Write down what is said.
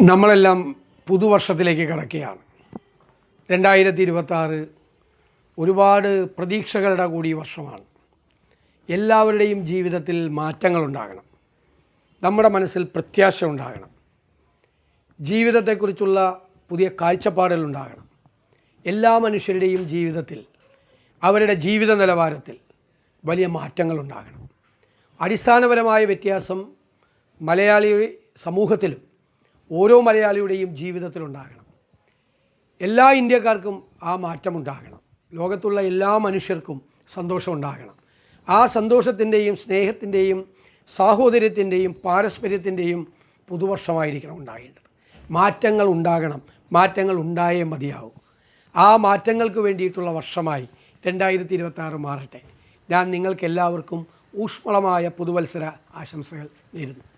നമ്മളെല്ലാം പുതുവർഷത്തിലേക്ക് കിടക്കുകയാണ്. രണ്ടായിരത്തി ഇരുപത്താറ് ഒരുപാട് പ്രതീക്ഷകളുടെ കൂടി വർഷമാണ്. എല്ലാവരുടെയും ജീവിതത്തിൽ മാറ്റങ്ങളുണ്ടാകണം. നമ്മുടെ മനസ്സിൽ പ്രത്യാശ ഉണ്ടാകണം. ജീവിതത്തെക്കുറിച്ചുള്ള പുതിയ കാഴ്ചപ്പാടുകൾ ഉണ്ടാകണം. എല്ലാ മനുഷ്യരുടെയും ജീവിതത്തിൽ അവരുടെ ജീവിത നിലവാരത്തിൽ വലിയ മാറ്റങ്ങളുണ്ടാകണം അടിസ്ഥാനപരമായ വ്യത്യാസം മലയാളി സമൂഹത്തിലും ഓരോ മലയാളിയുടെയും ജീവിതത്തിലുണ്ടാകണം. എല്ലാ ഇന്ത്യക്കാർക്കും ആ മാറ്റമുണ്ടാകണം. ലോകത്തുള്ള എല്ലാ മനുഷ്യർക്കും സന്തോഷമുണ്ടാകണം. ആ സന്തോഷത്തിന്റെയും സ്നേഹത്തിന്റെയും സാഹോദര്യത്തിന്റെയും പാരസ്പര്യത്തിന്റെയും പുതുവർഷമായിരിക്കണം ഉണ്ടാകേണ്ടത്. മാറ്റങ്ങൾ ഉണ്ടാകണം. മാറ്റങ്ങൾ ഉണ്ടായേ മതിയാവും. ആ മാറ്റങ്ങൾക്ക് വേണ്ടിയിട്ടുള്ള വർഷമായി രണ്ടായിരത്തി ഇരുപത്താറ് മാറട്ടെ. ഞാൻ നിങ്ങൾക്കെല്ലാവർക്കും ഊഷ്മളമായ പുതുവത്സര ആശംസകൾ നേരുന്നു.